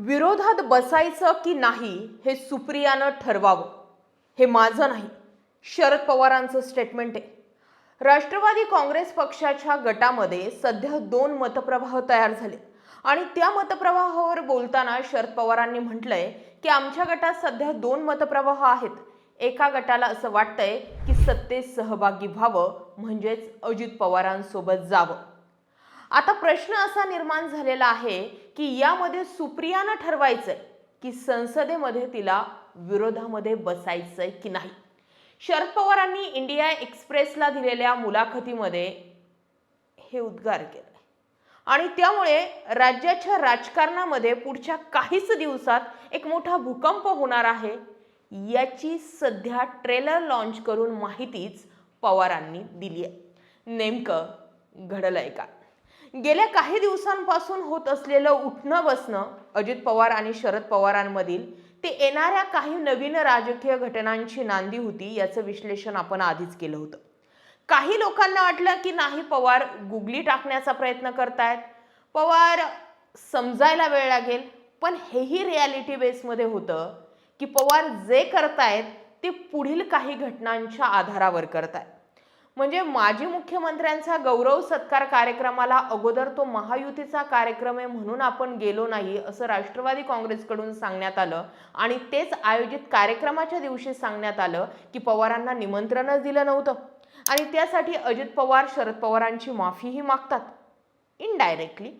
विरोधात बसायचं की नाही हे सुप्रियानं ठरवावं. हे माझं नाही. शरद पवारांचं स्टेटमेंट आहे. राष्ट्रवादी काँग्रेस पक्षाच्या गटामध्ये सध्या दोन मतप्रवाह तयार झाले. आणि त्या मतप्रवाहावर बोलताना शरद पवारांनी म्हटलंय की आमच्या गटात सध्या दोन मतप्रवाह आहेत. एका गटाला असं वाटतंय की सत्तेत सहभागी व्हावं म्हणजेच अजित पवारांसोबत जावं. आता प्रश्न असा निर्माण झालेला आहे की यामध्ये सुप्रियानं ठरवायचंय की संसदेमध्ये तिला विरोधामध्ये बसायचंय की नाही. शरद पवारांनी इंडिया एक्सप्रेसला दिलेल्या मुलाखतीमध्ये हे उद्गार केलं आणि त्यामुळे राज्याच्या राजकारणामध्ये पुढच्या काहीच दिवसात एक मोठा भूकंप होणार आहे याची सध्या ट्रेलर लॉन्च करून माहितीच पवारांनी दिली आहे नेमकं घडलंय का गेल्या काही दिवसांपासून होत असलेलं उठणं बसणं अजित पवार आणि शरद पवारांमधील ते येणाऱ्या काही नवीन राजकीय घटनांची नांदी होती याचं विश्लेषण आपण आधीच केलं होतं. काही लोकांना वाटलं की नाही पवार गुगली टाकण्याचा प्रयत्न करतायत. पवार समजायला वेळ लागेल पण हेही रियालिटी बेसमध्ये होतं की पवार जे करतायत ते पुढील काही घटनांच्या आधारावर करतायत. म्हणजे माजी मुख्यमंत्र्यांचा गौरव सत्कार कार्यक्रमाला अगोदर तो महायुतीचा कार्यक्रम आहे म्हणून आपण गेलो नाही असं राष्ट्रवादी काँग्रेसकडून सांगण्यात आलं. आणि तेच आयोजित कार्यक्रमाच्या दिवशी सांगण्यात आलं की पवारांना निमंत्रणच दिलं नव्हतं. आणि त्यासाठी अजित पवार शरद पवारांची माफीही मागतात. इनडायरेक्टली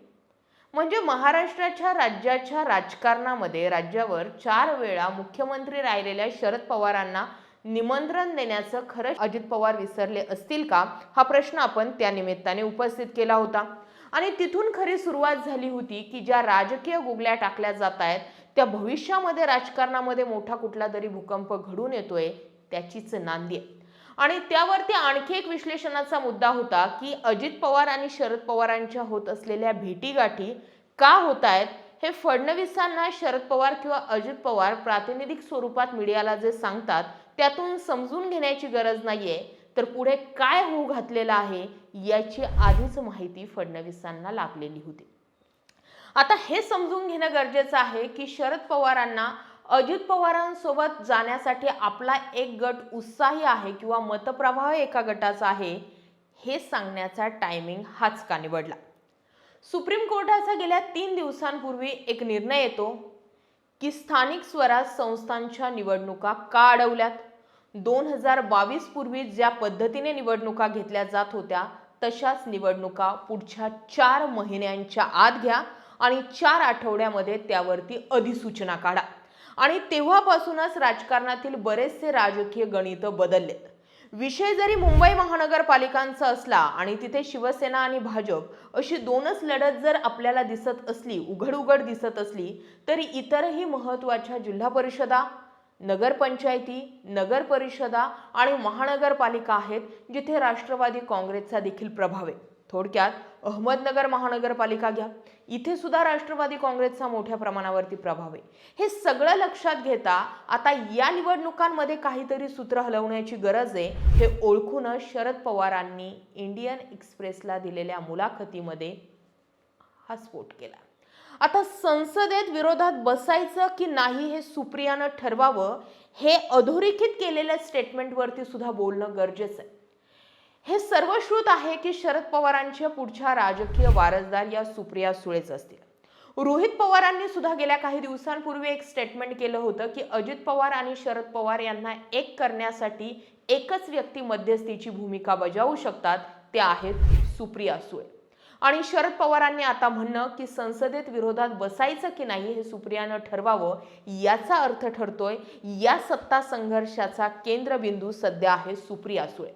म्हणजे महाराष्ट्राच्या राज्याच्या राजकारणामध्ये राज्यावर चार वेळा मुख्यमंत्री राहिलेल्या शरद पवारांना निमंत्रण देण्याचं खरं अजित पवार विसरले असतील का? हा प्रश्न आपण त्या निमित्ताने उपस्थित केला होता. आणि तिथून खरी सुरुवात झाली होती की ज्या राजकीय गुगल्या टाकल्या जात आहेत त्या भविष्यामध्ये राजकारणामध्ये मोठा कुठला तरी भूकंप घडून येतोय त्याचीच नांदी आहे. आणि त्यावरती आणखी एक विश्लेषणाचा मुद्दा होता की अजित पवार आणि शरद पवारांच्या होत असलेल्या भेटीगाठी का होत आहेत हे फडणवीसांना शरद पवार किंवा अजित पवार प्रातिनिधिक स्वरूपात मीडियाला जे सांगतात त्यातून समजून घेण्याची गरज नाहीये तर पुढे काय होऊ घातलेलं आहे याची आधीच माहिती फडणवीसांना लाभलेली होती. आता हे समजून घेणं गरजेचं आहे की शरद पवारांना अजित पवारांसोबत जाण्यासाठी आपला एक गट उत्साही आहे किंवा मतप्रवाह एका गटाचा आहे हे सांगण्याचा टायमिंग हाच का निवडला? सुप्रीम कोर्टाचा गेल्या तीन दिवसांपूर्वी एक निर्णय येतो की स्थानिक स्वराज संस्थांच्या निवडणुका का अडवल्यात दोन हजार बावीस पूर्वी ज्या पद्धतीने निवडणुका घेतल्या जात होत्या तशाच निवडणुका पुढच्या चार महिन्यांच्या आत घ्या आणि चार आठवड्यामध्ये त्यावरती अधिसूचना काढा. आणि तेव्हापासूनच राजकारणातील बरेचसे राजकीय गणित बदललेत विषय जरी मुंबई महानगरपालिकांचा असला आणि तिथे शिवसेना आणि भाजप अशी दोनच लढत जर आपल्याला दिसत असली उघड उघड दिसत असली तरी इतरही महत्त्वाच्या जिल्हा परिषदा नगरपंचायती नगर परिषदा आणि महानगरपालिका आहेत जिथे राष्ट्रवादी काँग्रेसचा देखील प्रभाव आहे. थोडक्यात अहमदनगर महानगरपालिका घ्या. इथे सुद्धा राष्ट्रवादी काँग्रेसचा मोठ्या प्रमाणावरती प्रभाव आहे. हे सगळं लक्षात घेता आता या निवडणुकांमध्ये काहीतरी सूत्र हलवण्याची गरज आहे. हे ओळखूनच शरद पवारांनी इंडियन एक्सप्रेसला दिलेल्या मुलाखतीमध्ये हा स्फोट केला. आता संसदेत विरोधात बसायचं की नाही हे सुप्रियानं ठरवावं हे अधोरेखित केलेल्या स्टेटमेंटवरती सुद्धा बोलणं गरजेचं आहे. हे सर्वश्रुत आहे की शरद पवारांच्या पुढच्या राजकीय वारसदार या सुप्रिया सुळेच असतील. रोहित पवारांनी सुद्धा गेल्या काही दिवसांपूर्वी एक स्टेटमेंट केलं होतं की अजित पवार आणि शरद पवार यांना एक करण्यासाठी एकच व्यक्ती मध्यस्थीची भूमिका बजावू शकतात त्या आहेत सुप्रिया सुळे. आणि शरद पवारांनी आता म्हणणं की संसदेत विरोधात बसायचं की नाही हे सुप्रियानं ठरवावं याचा अर्थ ठरतोय या सत्ता संघर्षाचा केंद्रबिंदू सध्या आहे सुप्रिया सुळे.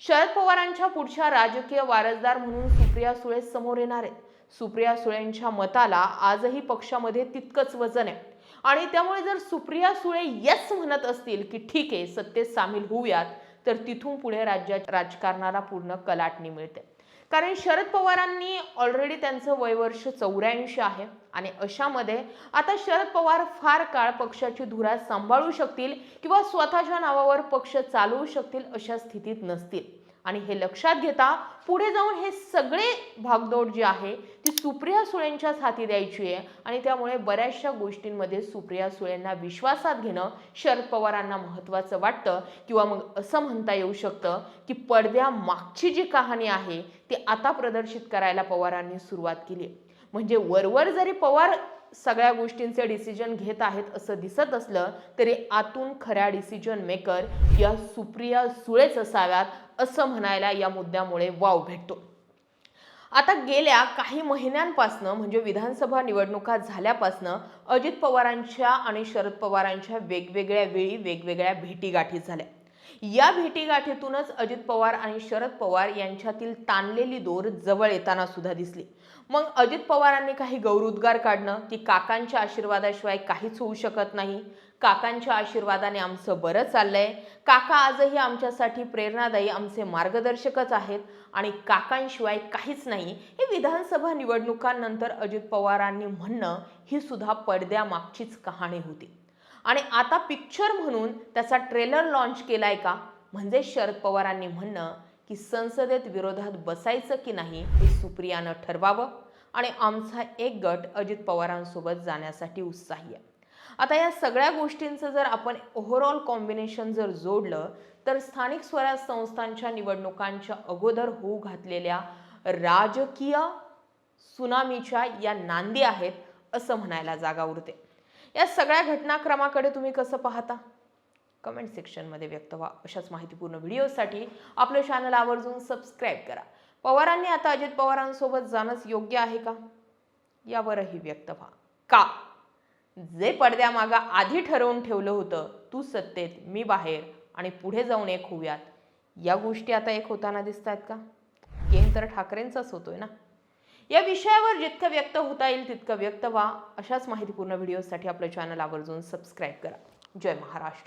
शरद पवारांच्या पुढच्या राजकीय वारसदार म्हणून सुप्रिया सुळे समोर येणार आहेत. सुप्रिया सुळेंच्या मताला आजही पक्षामध्ये तितकंच वजन आहे. आणि त्यामुळे जर सुप्रिया सुळे यस म्हणत असतील की ठीक आहे सत्तेत सामील होऊयात तर तिथून पुढे राज्यात राजकारणाला पूर्ण कलाटणी मिळते. कारण शरद पवारांनी ऑलरेडी त्यांचं वयवर्ष चौऱ्याऐंशी आहे. आणि अशामध्ये आता शरद पवार फार काळ पक्षाची धुरा सांभाळू शकतील किंवा स्वतःच्या नावावर पक्ष चालवू शकतील अशा स्थितीत नसतील. आणि हे लक्षात घेता पुढे जाऊन हे सगळे भागदौड जी आहे ती सुप्रिया सुळेंच्याच हाती द्यायची आहे. आणि त्यामुळे बऱ्याचशा गोष्टींमध्ये सुप्रिया सुळेंना विश्वासात घेणं शरद पवारांना महत्त्वाचं वाटतं. किंवा मग असं म्हणता येऊ शकतं की पडद्यामागची जी कहाणी आहे ती आता प्रदर्शित करायला पवारांनी सुरुवात केली म्हणजे वरवर जरी पवार सगळ्या गोष्टींचे डिसिजन घेत आहेत असं दिसत असलं तरी आतून खऱ्या डिसिजन मेकर या सुप्रिया सुळेच असाव्यात असं म्हणायला या मुद्द्यामुळे वाव भेटतो. आता गेल्या काही महिन्यांपासनं म्हणजे विधानसभा निवडणुका झाल्यापासनं अजित पवारांच्या आणि शरद पवारांच्या वेगवेगळ्या वेळी वेगवेगळ्या भेटीगाठी झाल्या. या भेटीगाठीतूनच अजित पवार आणि शरद पवार यांच्यातील ताणलेली दोर जवळ येताना सुद्धा दिसली. मग अजित पवारांनी काही गौरवोद्गार काढणं की काकांच्या आशीर्वादाशिवाय काहीच होऊ शकत नाही. काकांच्या आशीर्वादाने आमचं बरं चाललंय. काका आजही आमच्यासाठी प्रेरणादायी आमचे मार्गदर्शकच आहेत. आणि काकांशिवाय काहीच नाही. हे विधानसभा निवडणुकांनंतर अजित पवारांनी म्हणणं ही सुद्धा पडद्यामागचीच कहाणी होती. आणि आता पिक्चर म्हणून त्याचा ट्रेलर लॉन्च केलाय का? म्हणजे शरद पवारांनी म्हणणं की संसदेत विरोधात बसायचं की नाही हे सुप्रियानं ठरवावं. आणि आमचा एक गट अजित पवारांसोबत जाण्यासाठी उत्साही आहे. आता या सगळ्या गोष्टींचं जर आपण ओव्हरऑल कॉम्बिनेशन जर जोडलं तर स्थानिक स्वराज संस्थांच्या निवडणुकांच्या अगोदर होऊ घातलेल्या राजकीय सुनामीच्या या नांदी आहेत असं म्हणायला जागा उरते. या सगळ्या घटनाक्रमाकडे तुम्ही कसं पाहता? कमेंट सेक्शनमध्ये व्यक्त व्हा. अशाच माहितीपूर्ण व्हिडिओसाठी आपलं चॅनल आवर्जून सबस्क्राईब करा. पवारांनी आता अजित पवारांसोबत जाणंच योग्य आहे का? यावरही व्यक्त व्हा. का? जे पडद्यामागा आधी ठरवून ठेवलं होतं तू सत्तेत मी बाहेर आणि पुढे जाऊन एक होऊयात. या गोष्टी आता एक होताना दिसत आहेत का? गेम तर ठाकरेंचाच होतोय ना? या विषयावर जितकं व्यक्त होता येईल तितकं व्यक्त व्हा. अशाच माहितीपूर्ण व्हिडिओसाठी आपलं चॅनल आवर्जून सबस्क्राईब करा. जय महाराष्ट्र.